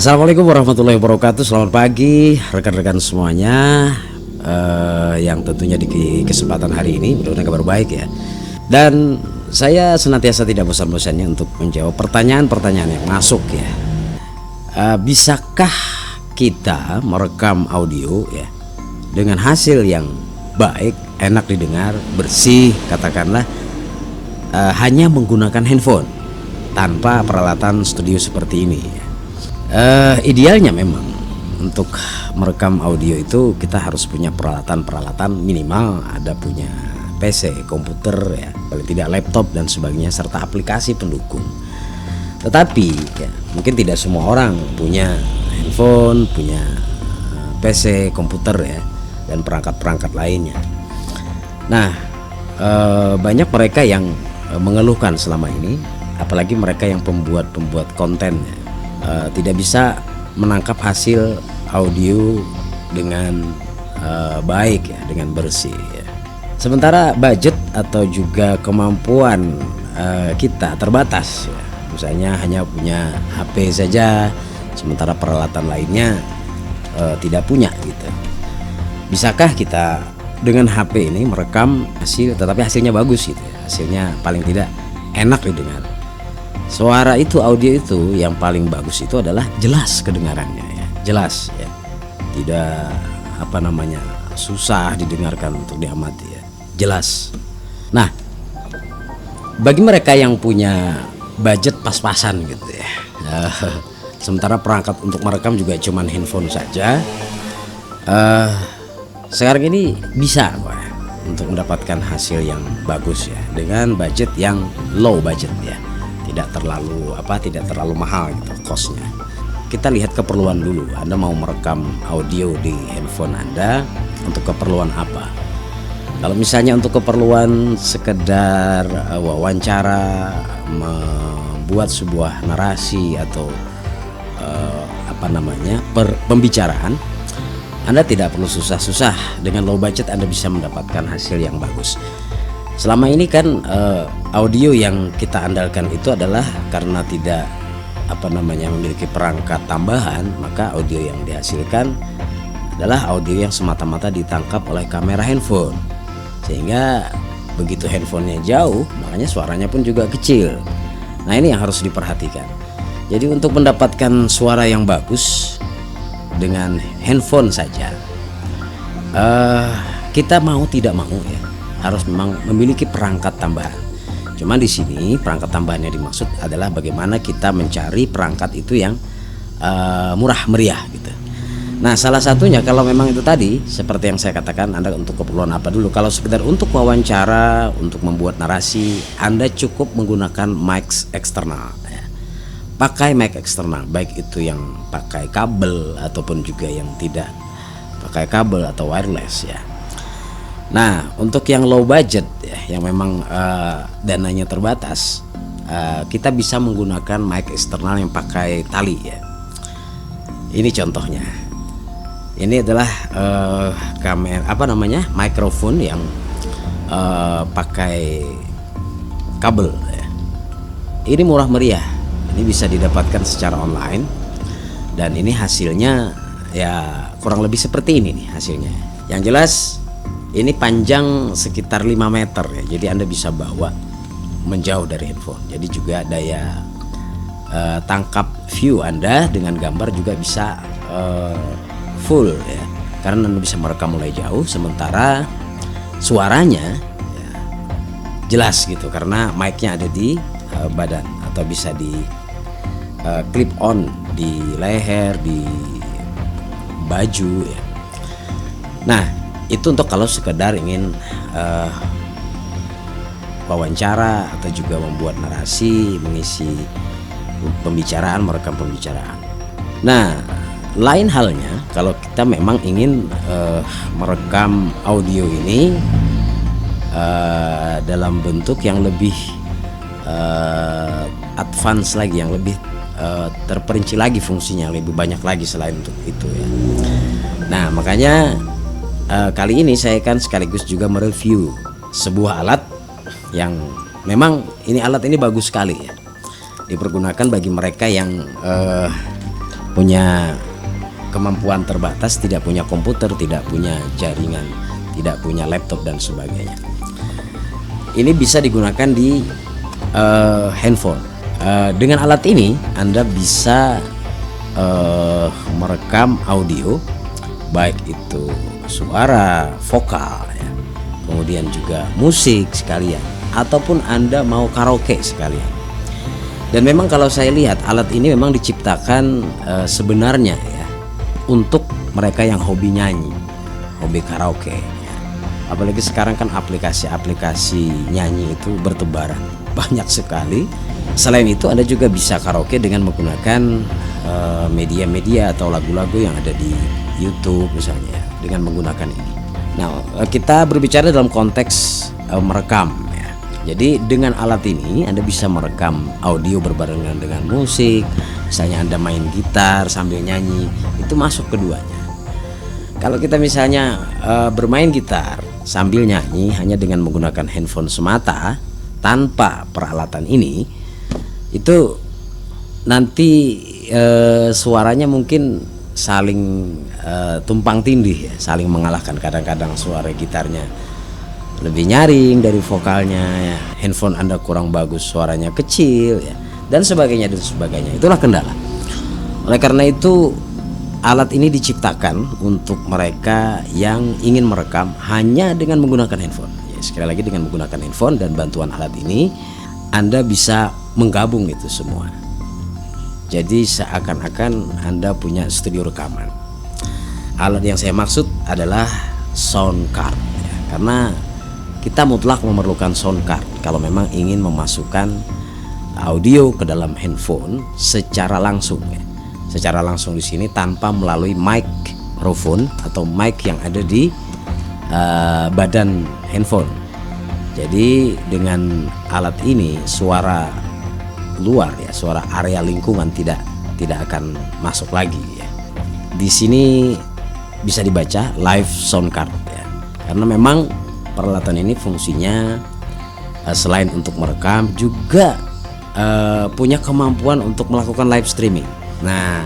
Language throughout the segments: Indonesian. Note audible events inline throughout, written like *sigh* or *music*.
Assalamualaikum warahmatullahi wabarakatuh. Selamat pagi rekan-rekan semuanya uh, yang tentunya di kesempatan hari ini mudah kabar baik ya. Dan saya senantiasa tidak bosan-bosannya untuk menjawab pertanyaan-pertanyaan yang masuk ya. Uh, bisakah kita merekam audio ya dengan hasil yang baik, enak didengar, bersih, katakanlah uh, hanya menggunakan handphone tanpa peralatan studio seperti ini. Ya uh, idealnya memang untuk merekam audio itu kita harus punya peralatan-peralatan minimal ada punya PC, komputer ya, paling tidak laptop dan sebagainya serta aplikasi pendukung. Tetapi ya, mungkin tidak semua orang punya handphone, punya eh, PC, komputer ya dan perangkat-perangkat lainnya. Nah, eh, banyak mereka yang mengeluhkan selama ini, apalagi mereka yang pembuat-pembuat konten uh, tidak bisa menangkap hasil audio dengan uh, baik ya, dengan bersih. Ya. Sementara budget atau juga kemampuan uh, kita terbatas, ya. misalnya hanya punya HP saja, sementara peralatan lainnya uh, tidak punya gitu. Bisakah kita dengan HP ini merekam hasil, tetapi hasilnya bagus gitu ya, hasilnya paling tidak enak didengar Suara itu audio itu yang paling bagus itu adalah jelas kedengarannya ya, jelas ya. Tidak apa namanya susah didengarkan untuk diamati ya, jelas. Nah, bagi mereka yang punya budget pas-pasan gitu ya. *laughs* sementara perangkat untuk merekam juga cuman handphone saja. Uh, sekarang ini bisa Pak untuk mendapatkan hasil yang bagus ya dengan budget yang low budget ya tidak terlalu apa tidak terlalu mahal gitu kosnya kita lihat keperluan dulu Anda mau merekam audio di handphone Anda untuk keperluan apa? Kalau misalnya untuk keperluan sekedar uh, wawancara membuat sebuah narasi atau uh, apa namanya per, pembicaraan anda tidak perlu susah-susah. Dengan low budget Anda bisa mendapatkan hasil yang bagus selama ini kan uh, audio yang kita andalkan itu adalah karena tidak apa namanya memiliki perangkat tambahan maka audio yang dihasilkan adalah audio yang semata-mata ditangkap oleh kamera handphone. Sehingga begitu handphonenya jauh makanya suaranya pun juga kecil. Nah ini yang harus diperhatikan. Jadi untuk mendapatkan suara yang bagus dengan handphone saja uh, kita mau tidak mau ya harus memang memiliki perangkat tambahan. Cuma di sini perangkat tambahan yang dimaksud adalah bagaimana kita mencari perangkat itu yang uh, murah meriah gitu. Nah salah satunya kalau memang itu tadi seperti yang saya katakan Anda untuk keperluan apa dulu Kalau sekedar untuk wawancara, untuk membuat narasi Anda cukup menggunakan mic eksternal ya. Pakai mic eksternal baik itu yang pakai kabel ataupun juga yang tidak pakai kabel atau wireless ya Nah, untuk yang low budget ya, yang memang uh, dananya terbatas, uh, kita bisa menggunakan mic eksternal yang pakai tali ya. Ini contohnya. Ini adalah uh, kamera apa namanya? mikrofon yang uh, pakai kabel ya. Ini murah meriah. Ini bisa didapatkan secara online dan ini hasilnya ya kurang lebih seperti ini nih hasilnya. Yang jelas ini panjang sekitar 5 meter ya jadi anda bisa bawa menjauh dari handphone. Jadi juga daya uh, tangkap view anda dengan gambar juga bisa uh, full ya. Karena anda bisa merekam mulai jauh sementara suaranya ya, jelas gitu. Karena mic-nya ada di uh, badan atau bisa di uh, clip on di leher di baju ya. Nah itu untuk kalau sekedar ingin uh, wawancara atau juga membuat narasi, mengisi pembicaraan, merekam pembicaraan. Nah, lain halnya kalau kita memang ingin uh, merekam audio ini uh, dalam bentuk yang lebih uh, advance lagi, yang lebih uh, terperinci lagi fungsinya, lebih banyak lagi selain untuk itu ya. Nah, makanya uh, kali ini saya akan sekaligus juga mereview sebuah alat yang memang ini alat ini bagus sekali ya dipergunakan bagi mereka yang uh, punya kemampuan terbatas, tidak punya komputer, tidak punya jaringan, tidak punya laptop dan sebagainya. Ini bisa digunakan di uh, handphone. Uh, dengan alat ini Anda bisa uh, merekam audio baik itu suara vokal ya, kemudian juga musik sekalian ataupun Anda mau karaoke sekalian. Dan memang kalau saya lihat alat ini memang diciptakan uh, sebenarnya ya untuk mereka yang hobi nyanyi, hobi karaoke. Ya. Apalagi sekarang kan aplikasi-aplikasi nyanyi itu bertebaran banyak sekali. Selain itu Anda juga bisa karaoke dengan menggunakan eh, media-media atau lagu-lagu yang ada di YouTube misalnya dengan menggunakan ini. Nah, eh, kita berbicara dalam konteks uh, merekam ya. Jadi dengan alat ini Anda bisa merekam audio berbarengan dengan musik, misalnya Anda main gitar sambil nyanyi, itu masuk keduanya. Kalau kita misalnya uh, bermain gitar sambil nyanyi hanya dengan menggunakan handphone semata tanpa peralatan ini, itu nanti uh, suaranya mungkin saling uh, tumpang tindih ya, saling mengalahkan kadang-kadang suara gitarnya lebih nyaring dari vokalnya ya. handphone anda kurang bagus suaranya kecil ya dan sebagainya dan sebagainya. Itulah kendala. Oleh karena itu alat ini diciptakan untuk mereka yang ingin merekam hanya dengan menggunakan handphone. Ya, sekali lagi dengan menggunakan handphone dan bantuan alat ini Anda bisa menggabung itu semua. Jadi seakan-akan Anda punya studio rekaman. Alat yang saya maksud adalah sound card ya, karena kita mutlak memerlukan sound card kalau memang ingin memasukkan audio ke dalam handphone secara langsung ya. Secara langsung di sini tanpa melalui microphone atau mic yang ada di uh, badan handphone. Jadi dengan alat ini suara luar ya, suara area lingkungan tidak tidak akan masuk lagi ya. Di sini bisa dibaca live sound card ya. Karena memang peralatan ini fungsinya uh, selain untuk merekam juga uh, punya kemampuan untuk melakukan live streaming. Nah,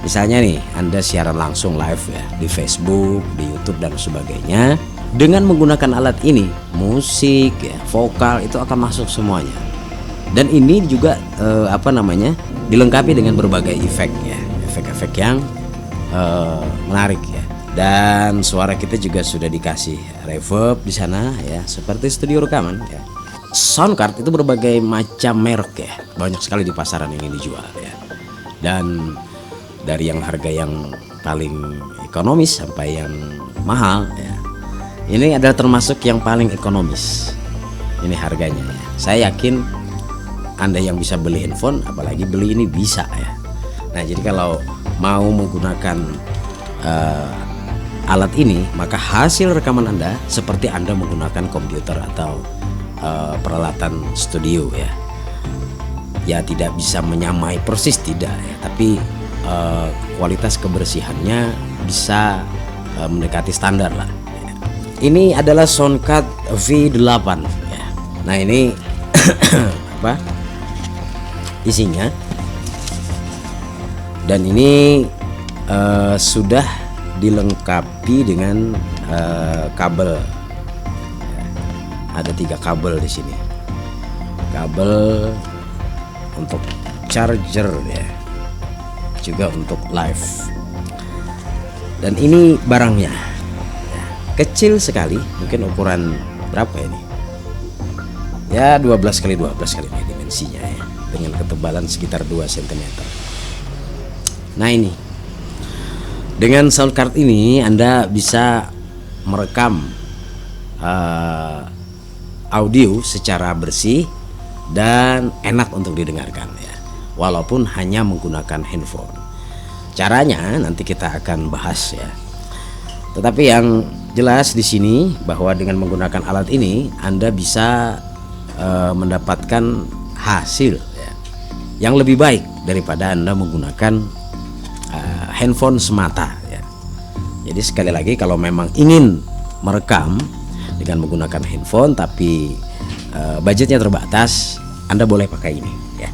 misalnya nih Anda siaran langsung live ya di Facebook, di YouTube dan sebagainya. Dengan menggunakan alat ini, musik, ya, vokal itu akan masuk semuanya. Dan ini juga uh, apa namanya dilengkapi dengan berbagai efek ya, efek-efek yang uh, menarik ya. Dan suara kita juga sudah dikasih reverb di sana ya, seperti studio rekaman ya. Sound card itu berbagai macam merek ya. Banyak sekali di pasaran yang ini dijual ya. Dan dari yang harga yang paling ekonomis sampai yang mahal ya. Ini adalah termasuk yang paling ekonomis. Ini harganya ya. Saya yakin anda yang bisa beli handphone apalagi beli ini bisa ya. Nah jadi kalau mau menggunakan uh, alat ini maka hasil rekaman anda seperti anda menggunakan komputer atau uh, peralatan studio ya. Ya tidak bisa menyamai persis tidak ya tapi uh, kualitas kebersihannya bisa uh, mendekati standar lah. Ini adalah soundcard V8 ya. Nah ini *coughs* apa isinya. Dan ini uh, sudah dilengkapi dengan uh, kabel. Ada tiga kabel di sini. Kabel untuk charger ya. Juga untuk live. Dan ini barangnya. Ya, kecil sekali. Mungkin ukuran berapa ini? Ya 12 kali 12 kali dimensinya ya dengan ketebalan sekitar 2 cm nah ini. Dengan sound card ini Anda bisa merekam uh, audio secara bersih dan enak untuk didengarkan ya. Walaupun hanya menggunakan handphone. Caranya nanti kita akan bahas ya. Tetapi yang jelas di sini bahwa dengan menggunakan alat ini Anda bisa uh, mendapatkan hasil yang lebih baik daripada Anda menggunakan uh, handphone semata ya. Jadi sekali lagi kalau memang ingin merekam dengan menggunakan handphone tapi uh, budgetnya terbatas, Anda boleh pakai ini ya.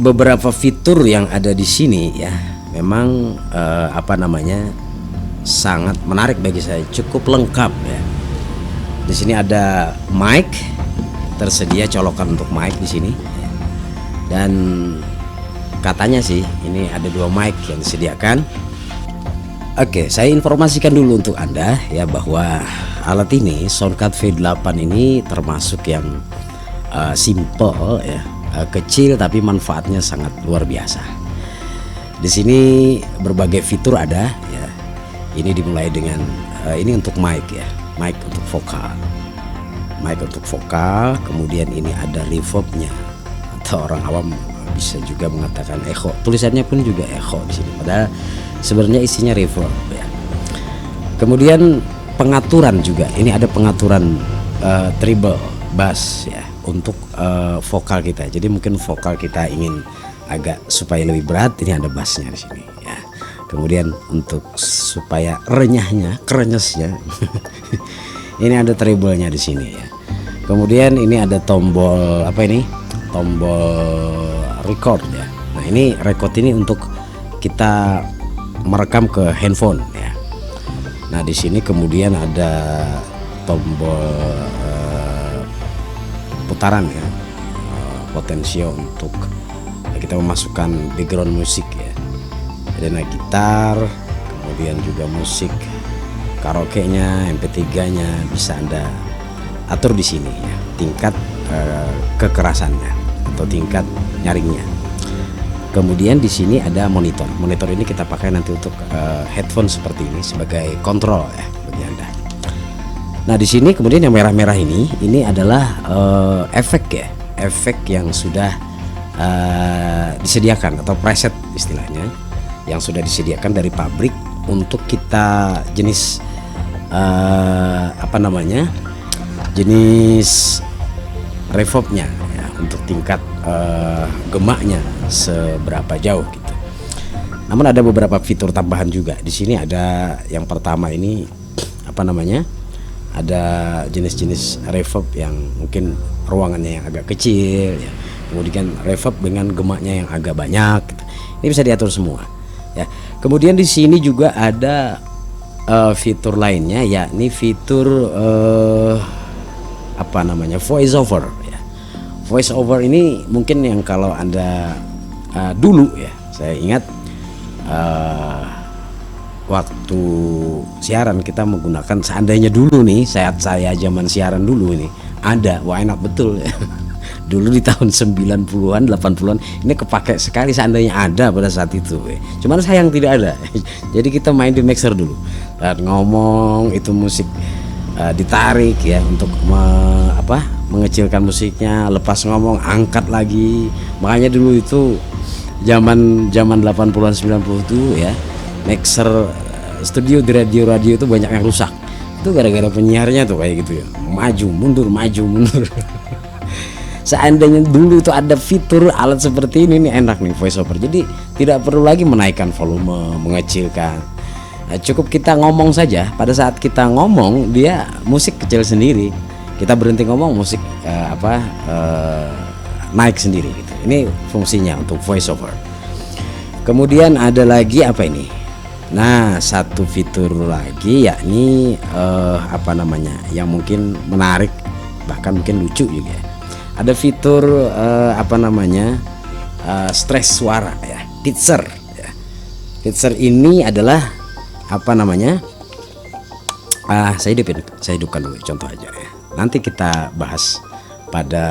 Beberapa fitur yang ada di sini ya, memang uh, apa namanya sangat menarik bagi saya, cukup lengkap ya. Di sini ada mic, tersedia colokan untuk mic di sini. Dan katanya sih ini ada dua mic yang disediakan. Oke, saya informasikan dulu untuk Anda ya bahwa alat ini Soundcard V8 ini termasuk yang uh, simple ya, uh, kecil tapi manfaatnya sangat luar biasa. Di sini berbagai fitur ada ya. Ini dimulai dengan uh, ini untuk mic ya, mic untuk vokal. Mic untuk vokal, kemudian ini ada reverbnya atau orang awam bisa juga mengatakan echo. Tulisannya pun juga echo di sini. Padahal sebenarnya isinya reverb ya. Kemudian pengaturan juga. Ini ada pengaturan uh, treble bass ya untuk uh, vokal kita. Jadi mungkin vokal kita ingin agak supaya lebih berat ini ada bassnya di sini ya. Kemudian untuk supaya renyahnya, krenyesnya *laughs* ini ada treble-nya di sini ya. Kemudian ini ada tombol apa ini? Tombol record ya. Nah, ini record ini untuk kita merekam ke handphone ya. Nah, di sini kemudian ada tombol uh, putaran ya. Uh, potensio untuk kita memasukkan background musik ya ada gitar kemudian juga musik karaoke nya MP3 nya bisa anda atur di sini ya tingkat uh, kekerasannya atau tingkat nyaringnya. Kemudian di sini ada monitor. Monitor ini kita pakai nanti untuk uh, headphone seperti ini sebagai kontrol ya bagi anda. Nah di sini kemudian yang merah-merah ini ini adalah uh, efek ya. Efek yang sudah uh, disediakan atau preset istilahnya yang sudah disediakan dari pabrik untuk kita jenis uh, apa namanya jenis reverbnya. ya, untuk tingkat uh, gemaknya seberapa jauh gitu. Namun ada beberapa fitur tambahan juga di sini ada yang pertama ini apa namanya ada jenis-jenis reverb yang mungkin ruangannya yang agak kecil ya kemudian reverb dengan gemaknya yang agak banyak gitu. ini bisa diatur semua ya kemudian di sini juga ada uh, fitur lainnya yakni fitur uh, apa namanya voice over voice over ini mungkin yang kalau anda uh, dulu ya saya ingat uh, waktu siaran kita menggunakan seandainya dulu nih saat saya zaman siaran dulu ini ada wah enak betul ya. *laughs* Dulu di tahun 90-an 80-an ini kepake sekali seandainya ada pada saat itu cuman sayang tidak ada. *laughs* Jadi kita main di mixer dulu dan ngomong itu musik uh, ditarik ya untuk me, apa mengecilkan musiknya lepas ngomong angkat lagi. Makanya dulu itu zaman zaman 80-an 90 itu ya mixer eh, studio di radio-radio itu banyak yang rusak. Itu gara-gara penyiarnya tuh kayak gitu ya. Maju mundur maju mundur. *laughs* Seandainya dulu itu ada fitur alat seperti ini nih enak nih voice over. Jadi tidak perlu lagi menaikkan volume mengecilkan nah, cukup kita ngomong saja. Pada saat kita ngomong dia musik kecil sendiri. Kita berhenti ngomong musik uh, apa uh, naik sendiri gitu. Ini fungsinya untuk voice over kemudian ada lagi apa ini? Nah, satu fitur lagi yakni uh, apa namanya yang mungkin menarik bahkan mungkin lucu juga. Ada fitur uh, apa namanya uh, stress suara ya pitcher ya. ini adalah apa namanya? Ah saya hidupin saya hidupkan dulu contoh aja ya. Nanti kita bahas pada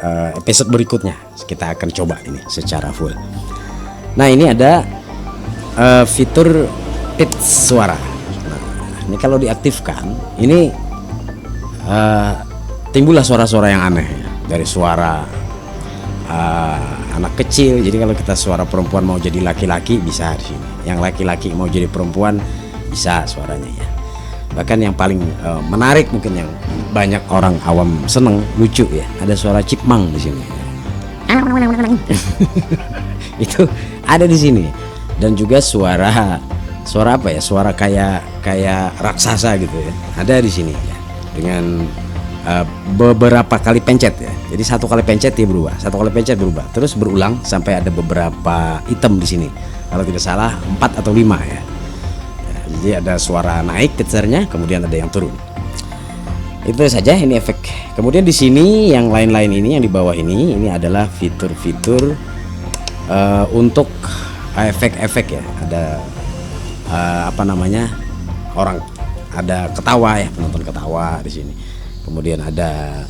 uh, episode berikutnya. Kita akan coba ini secara full. Nah ini ada uh, fitur pitch suara. Nah, ini kalau diaktifkan ini uh, timbullah suara-suara yang aneh ya. dari suara uh, anak kecil. Jadi kalau kita suara perempuan mau jadi laki-laki bisa di sini. Yang laki-laki mau jadi perempuan bisa suaranya ya. Bahkan yang paling uh, menarik mungkin yang banyak orang awam seneng lucu ya. Ada suara cipmang di sini. *laughs* Itu ada di sini. Dan juga suara suara apa ya? Suara kayak kayak raksasa gitu ya. Ada di sini ya. Dengan uh, beberapa kali pencet ya. Jadi satu kali pencet dia berubah, satu kali pencet berubah, terus berulang sampai ada beberapa item di sini. kalau tidak salah 4 atau 5 ya. jadi ada suara naik kecernya kemudian ada yang turun. Itu saja ini efek. Kemudian di sini yang lain-lain ini yang di bawah ini ini adalah fitur-fitur uh, untuk efek-efek ya. Ada uh, apa namanya orang. Ada ketawa ya penonton ketawa di sini. Kemudian ada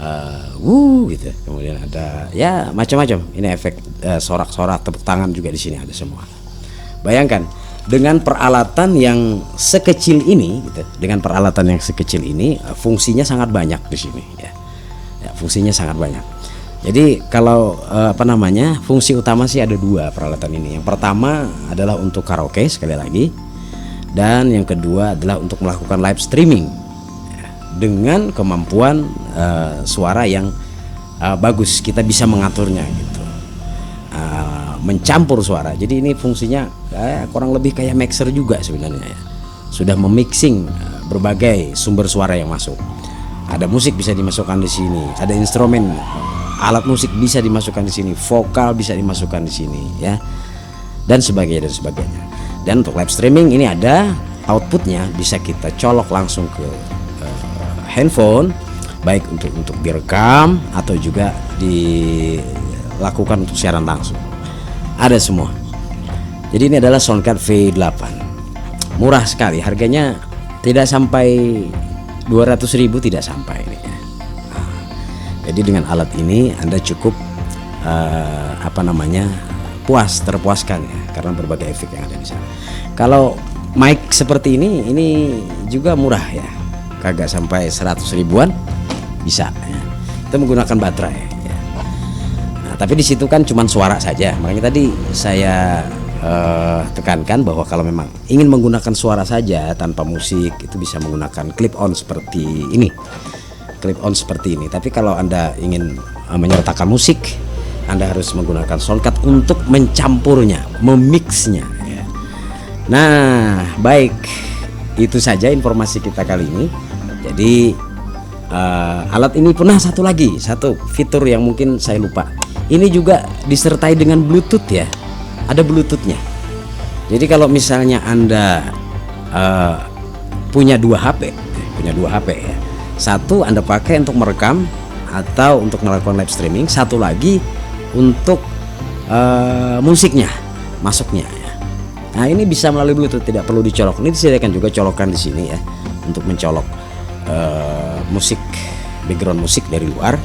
uh, wuh gitu. Kemudian ada ya macam-macam. Ini efek uh, sorak-sorak tepuk tangan juga di sini ada semua. Bayangkan dengan peralatan yang sekecil ini gitu dengan peralatan yang sekecil ini uh, fungsinya sangat banyak di sini ya, ya fungsinya sangat banyak. Jadi kalau uh, apa namanya fungsi utama sih ada dua peralatan ini. Yang pertama adalah untuk karaoke sekali lagi. Dan yang kedua adalah untuk melakukan live streaming dengan kemampuan uh, suara yang uh, bagus kita bisa mengaturnya gitu. Uh, mencampur suara. Jadi ini fungsinya uh, kurang lebih kayak mixer juga sebenarnya ya. Sudah memixing uh, berbagai sumber suara yang masuk. Ada musik bisa dimasukkan di sini ada instrumen alat musik bisa dimasukkan di sini vokal bisa dimasukkan di sini ya. Dan sebagainya dan sebagainya. Dan untuk live streaming ini ada outputnya bisa kita colok langsung ke handphone baik untuk untuk direkam atau juga dilakukan untuk siaran langsung. Ada semua. Jadi ini adalah Soundcard V8 murah sekali. Harganya tidak sampai 200.000 tidak sampai ini. Nah, jadi dengan alat ini Anda cukup uh, apa namanya puas terpuaskan ya karena berbagai efek yang ada di sana. Kalau mic seperti ini ini juga murah ya. Kagak sampai 100 ribuan bisa ya. itu menggunakan baterai ya. nah, tapi di situ kan cuma suara saja makanya tadi saya uh, tekankan bahwa kalau memang ingin menggunakan suara saja tanpa musik itu bisa menggunakan clip on seperti ini clip on seperti ini tapi kalau anda ingin uh, menyertakan musik anda harus menggunakan soundcard untuk mencampurnya memixnya ya. nah baik itu saja informasi kita kali ini jadi uh, alat ini pernah satu lagi, satu fitur yang mungkin saya lupa. Ini juga disertai dengan Bluetooth ya. Ada Bluetoothnya. Jadi kalau misalnya anda uh, punya dua HP, punya dua HP ya. Satu anda pakai untuk merekam atau untuk melakukan live streaming. Satu lagi untuk uh, musiknya, masuknya ya. Nah ini bisa melalui Bluetooth, tidak perlu dicolok. Ini disediakan juga colokan di sini ya untuk mencolok uh, musik background musik dari luar.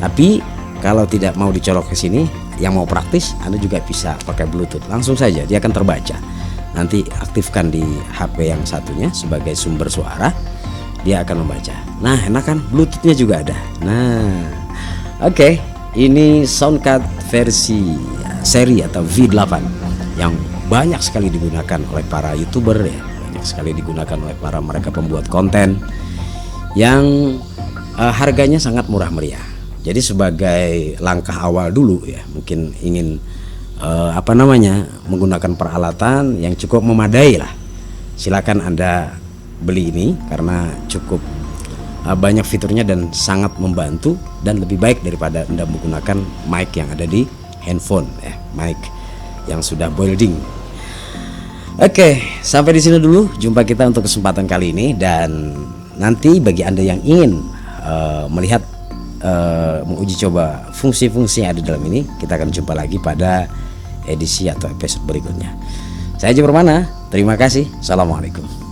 Tapi kalau tidak mau dicolok ke sini yang mau praktis Anda juga bisa pakai bluetooth. Langsung saja dia akan terbaca. Nanti aktifkan di HP yang satunya sebagai sumber suara dia akan membaca. Nah enak kan? Bluetoothnya juga ada. Nah oke. Okay. ini soundcard versi seri atau V8 yang banyak sekali digunakan oleh para youtuber ya. Banyak sekali digunakan oleh para mereka pembuat konten yang uh, harganya sangat murah meriah. Jadi sebagai langkah awal dulu ya, mungkin ingin uh, apa namanya menggunakan peralatan yang cukup memadai lah. Silakan anda beli ini karena cukup uh, banyak fiturnya dan sangat membantu dan lebih baik daripada anda menggunakan mic yang ada di handphone ya, mic yang sudah building. Oke, sampai di sini dulu jumpa kita untuk kesempatan kali ini dan nanti bagi anda yang ingin uh, melihat uh, menguji coba fungsi-fungsi yang ada dalam ini kita akan jumpa lagi pada edisi atau episode berikutnya. Saya Jumper Mana terima kasih. Assalamualaikum